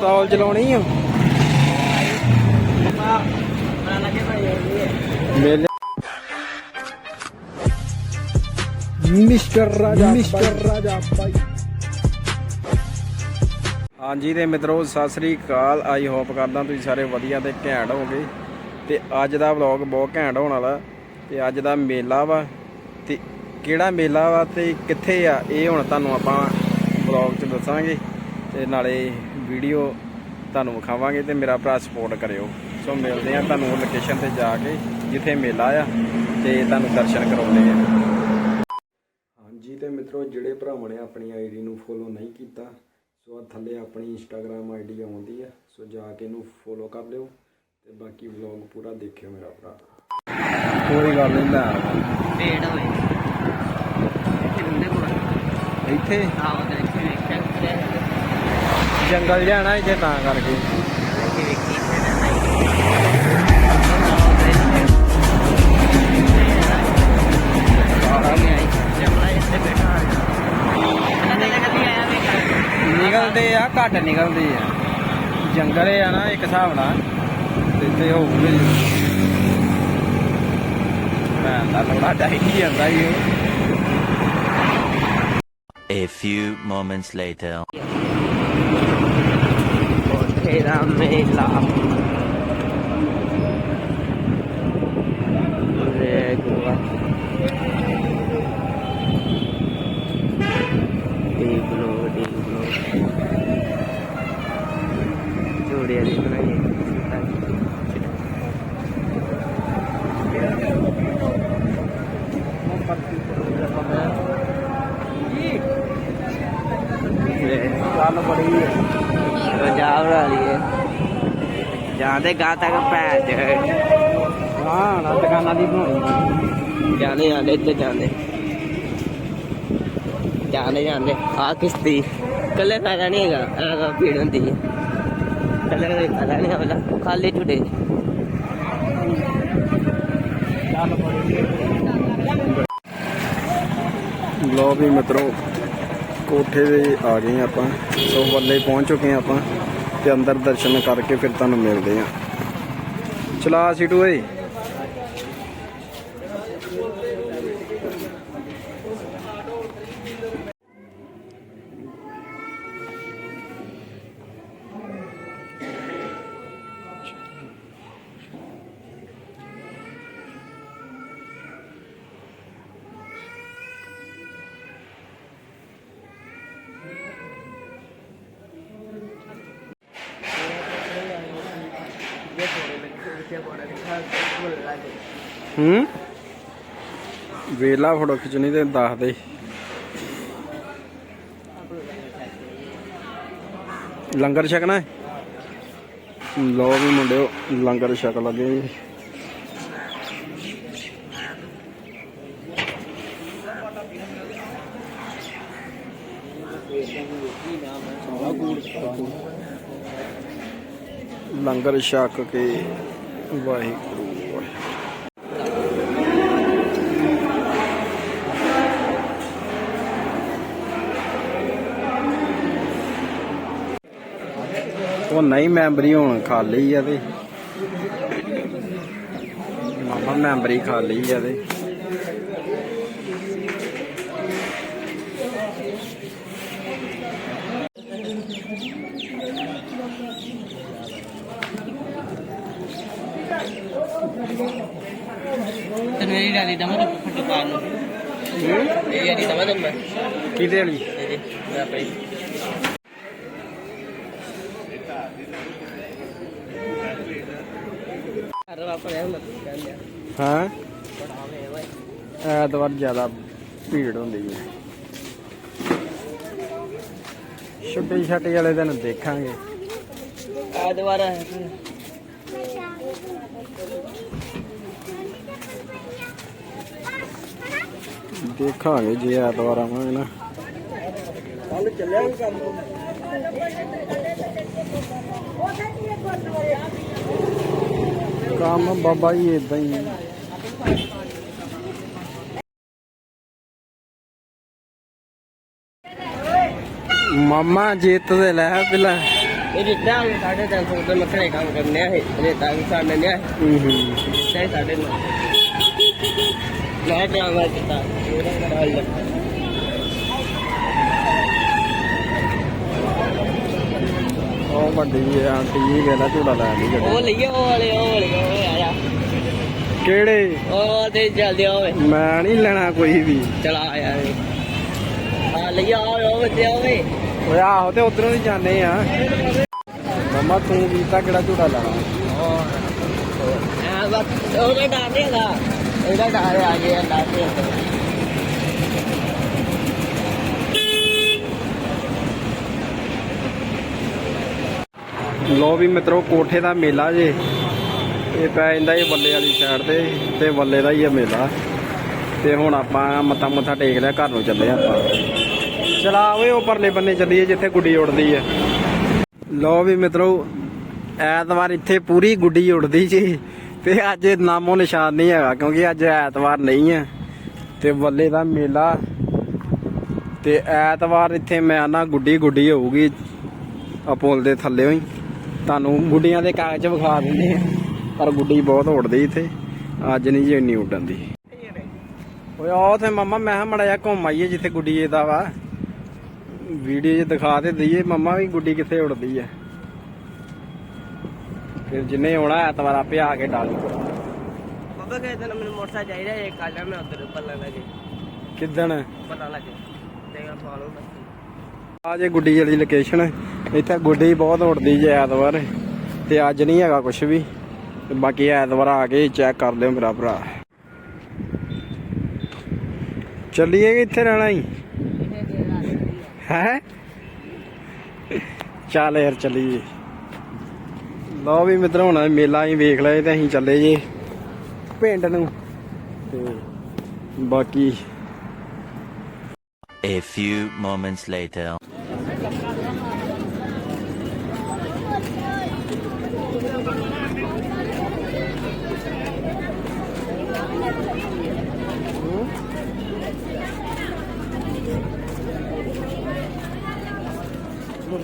ਪਿਸਤੌਲ ਚਲਾਉਣੀ ਆ। ਮੇਲੇ ਮਿਸਟਰ ਰਾਜਾ ਮਿਸਟਰ ਰਾਜਾ ਭਾਈ ਹਾਂਜੀ ਤੇ ਮਿੱਤਰੋ ਸਤਿ ਸ੍ਰੀ ਅਕਾਲ। ਆਈ ਹੋਪ ਕਰਦਾ ਤੁਸੀਂ ਸਾਰੇ ਵਧੀਆ ਤੇ ਘੈਂਟ ਹੋਗੇ ਤੇ ਅੱਜ ਦਾ ਵਲੌਗ ਬਹੁਤ ਘੈਂਟ ਹੋਣ ਵਾਲਾ। ਤੇ ਅੱਜ ਦਾ ਮੇਲਾ ਵਾ। ਤੇ ਕਿਹੜਾ ਮੇਲਾ ਵਾ ਤੇ ਕਿੱਥੇ ਆ ਇਹ ਹੁਣ ਤੁਹਾਨੂੰ ਆਪਾਂ ਵਲੌਗ 'ਚ ਦੱਸਾਂਗੇ। ਤੇ ਨਾਲੇ ਵੀਡੀਓ ਤੁਹਾਨੂੰ ਵਿਖਾਵਾਂਗੇ ਤੇ ਮੇਰਾ ਭਰਾ ਸਪੋਰਟ ਕਰਿਓ। ਸੋ ਮਿਲਦੇ ਆ ਤੁਹਾਨੂੰ ਲੋਕੇਸ਼ਨ ਤੇ ਜਾ ਕੇ ਜਿੱਥੇ ਮੇਲਾ ਆ ਤੇ ਤੁਹਾਨੂੰ ਦਰਸ਼ਨ ਕਰਾਉਂਦੇ ਆ। ਹਾਂਜੀ ਤੇ ਮਿੱਤਰੋ ਜਿਹੜੇ ਭਰਾਵਾਂ ਨੇ ਆਪਣੀ ਆਈਡੀ ਨੂੰ ਫੋਲੋ ਨਹੀਂ ਕੀਤਾ ਸੋ ਆਹ ਥੱਲੇ ਆਪਣੀ ਇੰਸਟਾਗ੍ਰam ਆਈਡੀ ਆਉਂਦੀ ਹੈ ਸੋ ਜਾ ਕੇ ਇਹਨੂੰ ਫੋਲੋ ਕਰ ਲਿਓ ਤੇ ਬਾਕੀ ਵਲੌਗ ਪੂਰਾ ਦੇਖਿਓ ਮੇਰਾ ਭਰਾ। ਕੋਈ ਗੱਲ ਨਹੀਂ ਲੈ ਪੇੜ ਹੋਏ ਇੱਥੇ ਬੰਦੇ ਕੋਲ ਇੱਥੇ? ਆਹ ਜੰਗਲ ਜਾਣਾ ਇੱਥੇ ਤਾਂ ਕਰਕੇ। ਨਿਕਲਦੇ ਆ, ਘੱਟ ਨਿਕਲਦੇ ਆ। ਜੰਗਲ ਆ ਨਾ ਇੱਕ ਹਿਸਾਬ ਨਾਲ, ਤੇ ਇੱਥੇ ਹੋਊਗੇ ਮੈਂ ਤਾਂ ਥੋੜਾ ਡਾਈ ਜਾਂਦਾ ਹੀ ਉਹ। A few moments later. ਤੇਰਾ ਮੇਲਾ ਰੇ ਗੁਆ ਦੇਖ ਲੋ ਦੇਖ ਲੋ ਜੋੜਿਆ ਦੀ ਬਣਾਈ ਗੱਲ ਬੜੀ ਹੈ ਪੰਜਾਬ ਵਾਲੀ ਹੈ ਜਾਂਦੇ ਗਾ ਤੱਕ ਭੈਣ ਚ। ਹਾਂ ਨਾ ਦੁਕਾਨਾਂ ਦੀ ਬਣਾਉਣੀ ਜਾਂਦੇ ਜਾਂਦੇ ਇੱਥੇ ਜਾਂਦੇ ਜਾਂਦੇ ਜਾਂਦੇ ਆ ਕਿਸ਼ਤੀ। ਕੱਲੇ ਫਾਇਦਾ ਨਹੀਂ ਹੈਗਾ ਆ ਭੀੜ ਹੁੰਦੀ ਹੈ ਕੱਲੇ ਕੋਈ ਫਾਇਦਾ ਨਹੀਂ ਹੁੰਦਾ ਖਾਲੀ ਝੂਟੇ ਲੋ ਵੀ ਮਿੱਤਰੋ ਕੋਠੇ ਦੇ ਆ ਗਏ ਆਪਾਂ ਸੋ ਵੱਲੇ ਪਹੁੰਚ ਚੁੱਕੇ ਆਪਾਂ। ਤੇ ਅੰਦਰ ਦਰਸ਼ਨ ਕਰਕੇ ਫਿਰ ਤੁਹਾਨੂੰ ਮਿਲਦੇ ਆ ਚਲਾ ਸੀਟੂ ਓਏ। ਹੂੰ? ਵੇਲਾ ਫੋਟੋ ਖਿੱਚਣੀ ਤੇ ਦੱਸ ਦੇ। ਲੰਗਰ ਛਕਣਾ ਹੈ? ਲੋ ਵੀ ਮੁੰਡਿਓ, ਲੰਗਰ ਛਕ ਲਗੇ। ਲੰਗਰ ਛਕ ਕੇ ਵਾਹਿਗੁਰੂ ਵਾਹਿਗੁਰੂ। ਉਹ ਨਹੀਂ ਮੈਂਬਰੀ ਹੁਣ ਖਾਲੀ ਆ ਤੇ। ਮਾਮਾ ਮੈਂਬਰੀ ਖਾਲੀ ਆ ਤੇ। ਤੈਨੂੰ ਇਹ ਡਾਲੀ ਦਮਾ ਤਾਂ ਫੱਟੂ ਪਾ ਨੂੰ। ਇਹ ਜਿਹੜੀ ਦਮਾ ਦਮਾ ਕਿਹਦੇ ਵਾਲੀ? ਇਹ ਮੈਂ ਆਪਣੀ ਅਰੇ ਆਪਣੇ ਹੁਣ ਕਹਿੰਦੇ ਹਾਂ ਐਤਵਾਰ ਜ਼ਿਆਦਾ ਭੀੜ ਹੁੰਦੀ ਹੈ ਛੁੱਟੀ ਛਾਟੀ ਵਾਲੇ ਦਿਨ ਦੇਖਾਂਗੇ। ਆ ਦੁਬਾਰਾ ਦੇਖਾਂਗੇ ਜੇ ਐਤਵਾਰ ਆਵਾਂਗੇ ਨਾ। ਕੱਲ ਚੱਲਿਆ ਕੰਮ। ਕੰਮ ਬਾਬਾ ਜੀ ਇਦਾਂ ਹੀ ਹੈ ਮਾਮਾ ਜਿੱਤ ਦੇ ਲੈ ਪਹਿਲਾਂ। ਇਹ ਸਾਡੇ ਤਿੰਨ ਸੌ ਰੁਪਏ ਮੱਖਣੇ ਕੰਮ ਕਰਨੇ ਆ ਇਹ ਰੇਤਾ ਵੀ ਸਾਡੇ ਨੇ ਹੂੰ ਹੂੰ। ਹੀ ਸਾਡੇ ਨਾਲ। ਮੈਂ ਜਾਵਾਂ ਕਿਤਾ ਇਹਦਾ ਕਰਾ ਲਿਆ ਉਹ ਵੱਡੀ ਆਂਟੀ ਜੀ ਕਹਿੰਦਾ ਝੂੜਾ ਲੈਣ ਦੀ ਉਹ ਲਈਏ ਉਹ ਵਾਲੇ ਉਹ ਵਾਲੇ ਉਹ ਆਇਆ ਕਿਹੜੇ? ਉਹ ਤੇ ਚੱਲਦੇ ਹੋਵੇ ਮੈਂ ਨਹੀਂ ਲੈਣਾ ਕੋਈ ਵੀ। ਚਲਾ ਯਾਰ। ਆ ਲਈਏ ਆ ਉਹ ਬੱਚੇ ਓਏ ਓਏ ਆਹੋ ਤੇ ਉਧਰੋਂ ਦੀ ਜਾਂਦੇ ਆ। ਮਮਾ ਤੂੰ ਕੀਤਾ ਕਿਹੜਾ ਝੂੜਾ ਲੈਣਾ ਆ ਬਸ ਉਹਦਾ ਡਰ ਨਹੀਂ ਹੈਗਾ ਇਹਦਾ ਡਰ ਆ ਗਿਆ ਡਰ ਤੇ ਲੋ ਵੀ ਮਿੱਤਰੋ, ਕੋਠੇ ਦਾ ਮੇਲਾ ਜੇ। ਇਹ ਪੈ ਜਾਂਦਾ ਇਹ ਬੱਲੇ ਵਾਲੀ ਸਾਈਡ ਤੇ ਤੇ ਵੱਲੇ ਦਾ ਹੀ ਇਹ ਮੇਲਾ। ਤੇ ਹੁਣ ਆਪਾਂ ਮੱਥਾ ਮੁੱਥਾ ਟੇਕ ਲਿਆ, ਘਰ ਨੂੰ ਚੱਲੇ ਆਪਾਂ। ਚਲਾ ਓਏ, ਉਹ ਪਰਲੇ ਬੰਨੇ ਚੱਲੀਏ, ਜਿੱਥੇ ਗੁੱਡੀ ਉੜਦੀ ਹੈ ਲੋ ਵੀ ਮਿੱਤਰੋ, ਐਤਵਾਰ ਇੱਥੇ ਪੂਰੀ ਗੁੱਡੀ ਉੜਦੀ ਜੀ। ਤੇ ਅੱਜ ਨਾਮੋ ਨਿਸ਼ਾਨ ਨਹੀਂ ਹੈਗਾ, ਕਿਉਂਕਿ ਅੱਜ ਐਤਵਾਰ ਨਹੀਂ ਹੈ ਤੇ ਬੱਲੇ ਦਾ ਮੇਲਾ। ਤੇ ਐਤਵਾਰ ਇੱਥੇ ਮੈਂ ਨਾ ਗੁੱਡੀ ਗੁੱਡੀ ਹੋਊਗੀ। ਆ ਪੁਲ ਦੇ ਥੱਲੇ ਹੀ ਤੁਹਾਨੂੰ ਗੁੱਡੀਆਂ ਦੇ ਕਾਗਜ਼ ਵਿਖਾ ਦਿੰਦੇ ਆ। ਪਰ ਗੁੱਡੀ ਬਹੁਤ ਉੜਦੀ ਇੱਥੇ। ਅੱਜ ਨਹੀਂ ਜੀ ਇੰਨੀ ਉੱਡਣ ਦੀ ਓਏ ਆਹ ਤੇ ਮਮਾ ਮੈਂ ਮੜਾ ਜਾ ਘੁੰਮ ਆਈਏ ਜਿੱਥੇ ਗੁੱਡੀ ਇਹਦਾ ਵਾ। ਵੀਡੀਓ 'ਚ ਦਿਖਾ ਤੇ ਦਈਏ। ਮਮਾ ਵੀ ਗੁੱਡੀ ਕਿੱਥੇ ਉੜਦੀ ਆ। ਫਿਰ ਜਿੰਨੇ ਆਉਣਾ ਐਤਵਾਰ ਆਪੇ ਆ ਕੇ ਡਾਲ। ਬਾਬਾ ਕਹਿੰਦਾ ਮੈਨੂੰ ਮੋਟਰਸਾਈਕਲ ਚਾਹੀਦਾ ਇਹ ਕਾਲਾ ਮੈਂ ਉਧਰ ਪੱਲਾ ਲੱਗੇ ਕਿੱਦਣ? ਪਤਾ ਲੱਗੇ ਤੇਗਾ ਫਾਲੋ ਬਸ। ਆ ਜੇ ਗੁੱਡੀ ਵਾਲੀ ਲੋਕੇਸ਼ਨ ਇੱਥੇ ਗੁੱਡੀ ਬਹੁਤ ਉੜਦੀ ਜੇ ਐਤਵਾਰ, ਤੇ ਅੱਜ ਨਹੀਂ ਹੈਗਾ ਕੁਝ ਵੀ, ਤੇ ਬਾਕੀ ਐਤਵਾਰ ਆ ਕੇ ਚੈੱਕ ਕਰ ਲਿਓ ਮੇਰਾ ਭਰਾ। ਚੱਲੀਏ ਇੱਥੇ ਰਹਿਣਾ ਹੀ? ਹੈ? ਚੱਲ ਯਾਰ ਚੱਲੀਏ। ਲਓ ਵੀ ਮਿੱਤਰ, ਹੁਣ ਮੇਲਾ ਹੀ ਵੇਖ ਲਏ ਤੇ ਅਸੀਂ ਚੱਲੇ ਜੇ ਪਿੰਡ ਨੂੰ, ਤੇ ਬਾਕੀ A few moments later.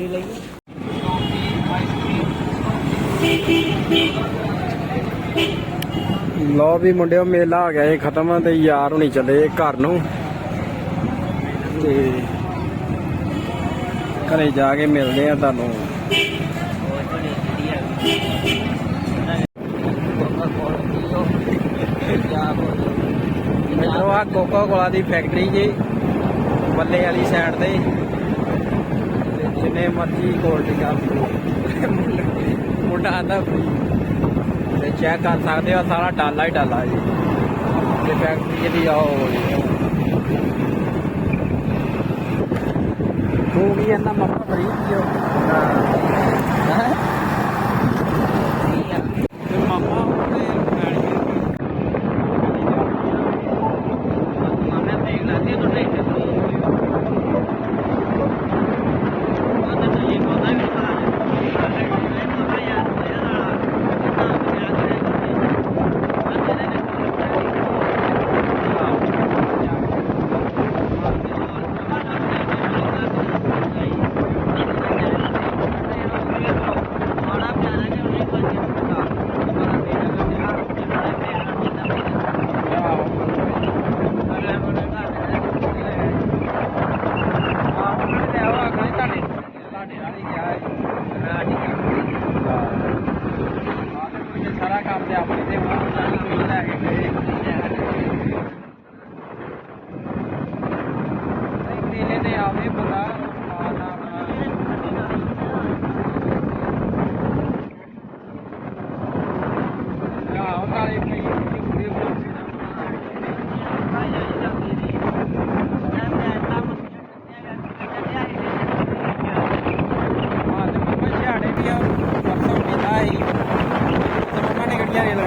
ਮੁੰਦਰੀ ਲਈ ਲੋ ਵੀ ਮੁੰਡਿਓ, ਮੇਲਾ ਹੋ ਗਿਆ ਇਹ ਖਤਮ ਤੇ ਯਾਰ ਹੁਣੀ ਚੱਲੇ ਘਰ ਨੂੰ। ਤੇ ਘਰੇ ਜਾ ਕੇ ਮਿਲਦੇ ਆ ਤੁਹਾਨੂੰ। ਮਿੱਤਰੋ ਆ ਕੋਕਾ ਕੋਲਾ ਦੀ ਫੈਕਟਰੀ ਜੀ, ਬੱਲੇ ਵਾਲੀ ਸਾਈਡ ਤੇ। ਜਿੰਨੇ ਮਰਜ਼ੀ ਕੋਲਡ ਡਰਿੰਕਾਂ ਮੁੰਡਾ ਆਂਦਾ ਤੇ ਚੈੱਕ ਕਰ ਸਕਦੇ ਹੋ ਸਾਰਾ ਡਾਲਾ ਹੀ ਡਾਲਾ ਜੀ। ਤੇ ਫੈਕਟਰੀ ਜਿਹੜੀ ਆ ਉਹ ਤੂੰ ਵੀ ਇਹਨਾਂ ਮੱਪਾ ਫਰੀ ਦਿਓ ਹਾਂ ਤੇ ਮਾਮਾ ਉਹਦੇ ਗਾੜੀ ਮਾਮਾ ਦੇਖ ਲਾਤੀ ਤੂੰ ਦੇਖ ਤੂੰ ਸਾਰਾ ਕੰਮ ਤੇ ਆਪਣੇ ਤੇ ਹੁਣ ਸਾਨੂੰ ਕੋਈ ਲੈ ਕੇ ਗਏ ਨਹੀਂ ਮੇਲੇ ਤੇ ਆਵੇ ਬੰਦਾ ਆਣਾ ਆਹ ਨਾਲੇ ਪਈ ਪੂਰੀ ਪੂਰੀ ਹਾਂ ਤੇ ਮੰਮਾ ਛਾੜੇ ਵੀ ਆ ਪਰਸੋਂ ਕੀਤਾ ਸੀ ਤੇ ਮੰਮਾ ਨੇ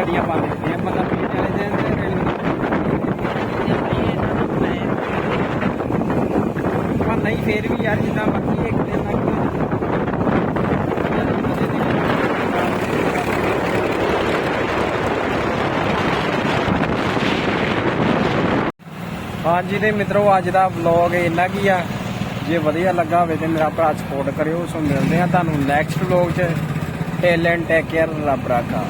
ਗੱਡੀਆਂ ਪਾ ਦਿੱਤੀਆਂ ਮਤਲਬ ਵੀ ਚਲੇ ਜਾਂਦੇ ਰੇਲ ਪਰ ਨਹੀਂ ਫੇਰ ਵੀ ਯਾਰ ਜਿੱਦਾਂ ਮਰਜ਼ੀ ਇੱਕ ਦਿਨ ਤੱਕ ਹਾਂਜੀ ਤੇ ਮਿੱਤਰੋ, ਅੱਜ ਦਾ ਵਲੌਗ ਇੰਨਾ ਕੀ ਆ। ਜੇ ਵਧੀਆ ਲੱਗਾ ਹੋਵੇ ਤੇ ਮੇਰਾ ਭਰਾ ਸਪੋਰਟ ਕਰਿਓ। ਸੋ ਮਿਲਦੇ ਆ ਤੁਹਾਨੂੰ ਨੈਕਸਟ ਵਲੌਗ 'ਚ। ਟੇਲੈਂਟ ਟੇਕ ਕੇਅਰ ਰੱਬ ਰਾਖਾ।